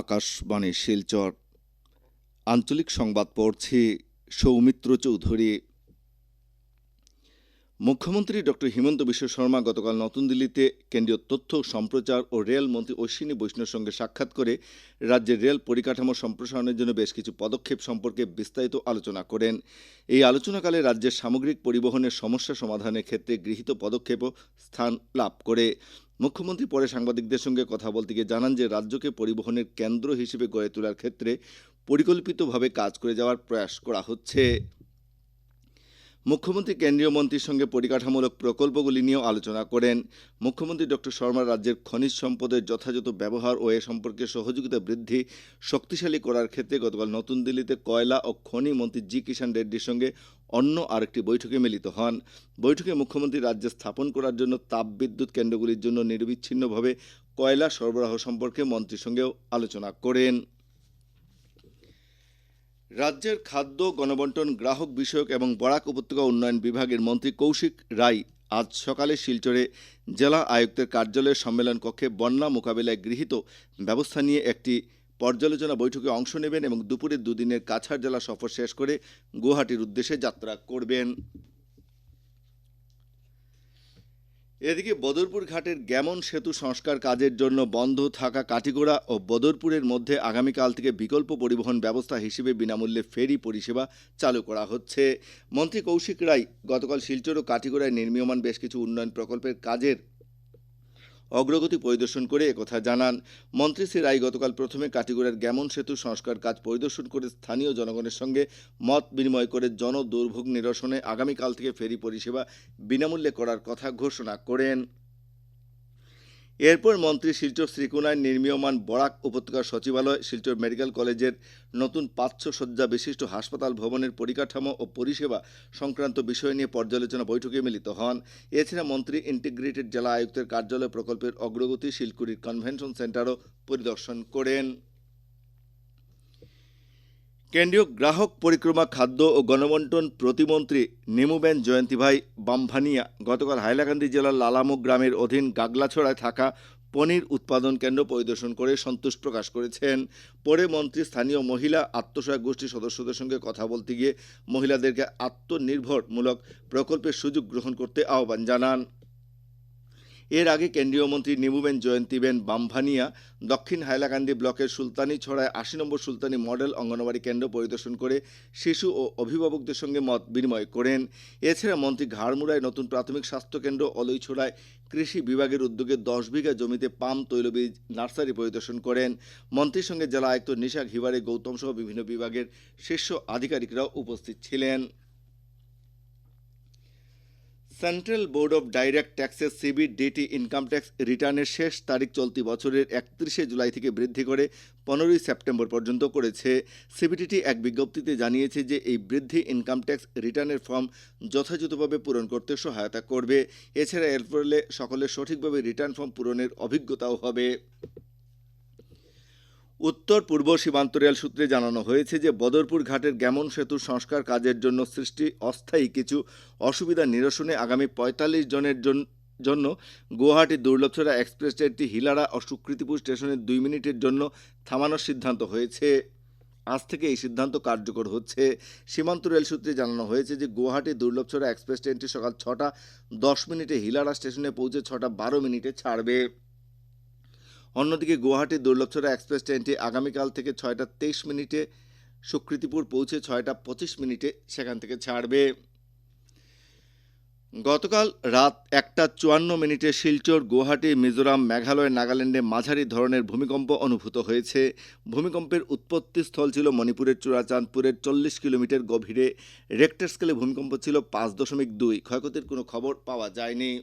আকাশবাণী শিলচর। আঞ্চলিক সংবাদ পড়ছি সৌমিত্র চৌধুরী। মুখ্যমন্ত্রী ডক্টর হিমন্ত বিশ্ব শর্মা গতকাল নতুন দিল্লিতে কেন্দ্রীয় তথ্য, সম্প্রচার ও রেল মন্ত্রী অশ্বিনী বৈষ্ণবের সঙ্গে সাক্ষাৎ করে রাজ্যের রেল পরিকাঠামো সম্প্রসারণের জন্য বেশ কিছু পদক্ষেপ সম্পর্কে বিস্তারিত আলোচনা করেন। এই আলোচনাকালে রাজ্যের সামগ্রিক পরিবহনের সমস্যা সমাধানের ক্ষেত্রে গৃহীত পদক্ষেপও স্থান লাভ করে। মুখ্যমন্ত্রী পরে সাংবাদিকদের সঙ্গে কথা বলতে গিয়ে জানান যে, রাজ্যকে পরিবহনের কেন্দ্র হিসেবে গড়ে তোলার ক্ষেত্রে পরিকল্পিতভাবে কাজ করে যাওয়ার প্রয়াস করা হচ্ছে। মুখ্যমন্ত্রী কেন্দ্রীয় মন্ত্রীর সঙ্গে পরিকাঠামূলক প্রকল্পগুলি নিয়েও আলোচনা করেন। মুখ্যমন্ত্রী ডক্টর শর্মা রাজ্যের খনিজ সম্পদের যথাযথ ব্যবহার ও এ সম্পর্কে সহযোগিতা বৃদ্ধি শক্তিশালী করার ক্ষেত্রে গতকাল নতুন দিল্লিতে কয়লা ও খনি মন্ত্রী জি কিষাণ রেড্ডির সঙ্গে অন্য আরেকটি বৈঠকে মিলিত হন। বৈঠকে মুখ্যমন্ত্রী রাজ্যে স্থাপন করার জন্য তাপবিদ্যুৎ কেন্দ্রগুলির জন্য নিরবিচ্ছিন্নভাবে কয়লা সরবরাহ সম্পর্কে মন্ত্রীর সঙ্গেও আলোচনা করেন। রাজ্যের খাদ্য, গণবন্টন, গ্রাহক বিষয়ক এবং বরাক উপত্যকা উন্নয়ন বিভাগের মন্ত্রী কৌশিক রায় আজ সকালে শিলচরে জেলা আয়ুক্তের কার্যালয়ের সম্মেলন কক্ষে বন্যা মোকাবিলায় গৃহীত ব্যবস্থা নিয়ে একটি পর্যালোচনা বৈঠকে অংশ নেবেন এবং দুপুরে দুদিনের কাছাড় জেলা সফর শেষ করে গুয়াহাটির উদ্দেশ্যে যাত্রা করবেন। এদিকে বদরপুর ঘাটের গ্যামন সেতু সংস্কার কাজের জন্য বন্ধ থাকা কাটিগোড়া ও বদরপুরের মধ্যে আগামীকাল থেকে বিকল্প পরিবহন ব্যবস্থা হিসেবে বিনামূল্যে ফেরি পরিষেবা চালু করা হচ্ছে। মন্ত্রী কৌশিক রায় গতকাল শিলচর ও কাটিগোড়ায় নির্মীয়মান বেশ কিছু উন্নয়ন প্রকল্পের কাজের অগ্রগতি পরিদর্শন করে একথা জানান। মন্ত্রী শ্রী রায় গতকাল প্রথমে কাটিগড়ার গ্যামন সেতু সংস্কার কাজ পরিদর্শন করে স্থানীয় জনগণের সঙ্গে মত বিনিময় করে জন দুর্ভোগ নিরসনে আগামীকাল থেকে ফেরি পরিষেবা বিনামূল্যে করার কথা ঘোষণা করেন। এরপর মন্ত্রী শিলচর শ্রীকোনায় নির্মীয়মান বরাক উপত্যকা সচিবালয়, শিলচর মেডিকেল কলেজের নতুন পাঁচশো শয্যা বিশিষ্ট হাসপাতাল ভবনের পরিকাঠামো ও পরিষেবা সংক্রান্ত বিষয় নিয়ে পর্যালোচনা বৈঠকে মিলিত হন। এছাড়া মন্ত্রী ইন্টিগ্রেটেড জেলা আয়ুক্তের কার্যালয় প্রকল্পের অগ্রগতি শিলকুড়ির কনভেনশন সেন্টারও পরিদর্শন করেন। কেন্দ্রীয় গ্রাহক পরিক্রমা, খাদ্য ও গণবন্টন প্রতিমন্ত্রী নেমুবেন জয়ন্তীভাই বামভানিয়া। গতকাল হাইলাকান্দি জেলার লালামুখ গ্রামের অধীন গাগলাছড়ায় থাকা পনির উৎপাদন কেন্দ্র পরিদর্শন করে সন্তোষ প্রকাশ করেছেন। পরে মন্ত্রী, স্থানীয় মহিলা, আত্মসহায়ক গোষ্ঠীর সদস্যদের সঙ্গে কথা বলতে গিয়ে মহিলাদেরকে আত্মনির্ভরমূলক প্রকল্পের সুযোগ গ্রহণ করতে আহ্বান জানান। এর আগে কেন্দ্রীয় মন্ত্রী নিমুবেন জয়ন্তীবেন বামভানিয়া, দক্ষিণ হাইলাকান্দি ব্লকের সুলতানি ছড়ায় আশি নম্বর সুলতানি মডেল অঙ্গনওয়াড়ি কেন্দ্র পরিদর্শন করে শিশু ও অভিভাবকদের সঙ্গে মত বিনিময় করেন। এছাড়া মন্ত্রী ঘাড়মুড়ায় নতুন প্রাথমিক স্বাস্থ্যকেন্দ্র অলইছড়ায় কৃষি বিভাগের উদ্যোগে দশ বিঘা জমিতে পাম তৈলবীজ নার্সারি পরিদর্শন করেন। মন্ত্রীর সঙ্গে জেলা আয়ুক্ত নিশা ঘিবারে গৌতম সহ বিভিন্ন বিভাগের শীর্ষ আধিকারিকরাও উপস্থিত ছিলেন। সেন্ট্রাল বোর্ড অফ ডাইরেক্ট ট্যাক্সের সিবি ডিটি ইনকাম ট্যাক্স রিটার্নের শেষ তারিখ চলতি বছরের একত্রিশে জুলাই থেকে বৃদ্ধি করে পনেরোই সেপ্টেম্বর পর্যন্ত করেছে। সিবিডিটি এক বিজ্ঞপ্তিতে জানিয়েছে যে এই বৃদ্ধি ইনকাম ট্যাক্স রিটার্নের ফর্ম যথাযথভাবে পূরণ করতে সহায়তা করবে। এছাড়া এর ফলে সকলের সঠিকভাবে রিটার্ন ফর্ম পূরণের অভিজ্ঞতাও হবে। উত্তর পূর্ব সীমান্ত রেল সূত্রে জানানো হয়েছে যে বদরপুর ঘাটের গ্যামন সেতুর সংস্কার কাজের জন্য সৃষ্টি অস্থায়ী কিছু অসুবিধা নিরসনে আগামী পঁয়তাল্লিশ জনের জন- জন্য গুয়াহাটি দুর্লভছড়া এক্সপ্রেস ট্রেনটি হিলাড়া ও সুকৃতিপুর স্টেশনে দুই মিনিটের জন্য থামানোর সিদ্ধান্ত হয়েছে। আজ থেকে এই সিদ্ধান্ত কার্যকর হচ্ছে। সীমান্ত রেল সূত্রে জানানো হয়েছে যে গুয়াহাটি দুর্লভছড়া এক্সপ্রেস ট্রেনটি সকাল ছটা দশ মিনিটে হিলাড়া স্টেশনে পৌঁছে ছটা বারো মিনিটে ছাড়বে। অন্যদিকে গুয়াহাটি দুর্লভছড়া এক্সপ্রেস ট্রেনটি আগামীকাল থেকে ছয়টা তেইশ মিনিটে সুকৃতিপুর পৌঁছে ছয়টা পঁচিশ মিনিটে সেখান থেকে ছাড়বে। গতকাল রাত একটা চুয়ান্ন মিনিটে শিলচর, গুয়াহাটি, মিজোরাম, মেঘালয়, নাগাল্যান্ডে মাঝারি ধরনের ভূমিকম্প অনুভূত হয়েছে। ভূমিকম্পের উৎপত্তিস্থল ছিল মণিপুরের চূড়াচাঁদপুরের চল্লিশ কিলোমিটার গভীরে। রেক্টার স্কেলে ভূমিকম্প ছিল পাঁচ দশমিক দুই। ক্ষয়ক্ষতির কোনো খবর পাওয়া যায়নি।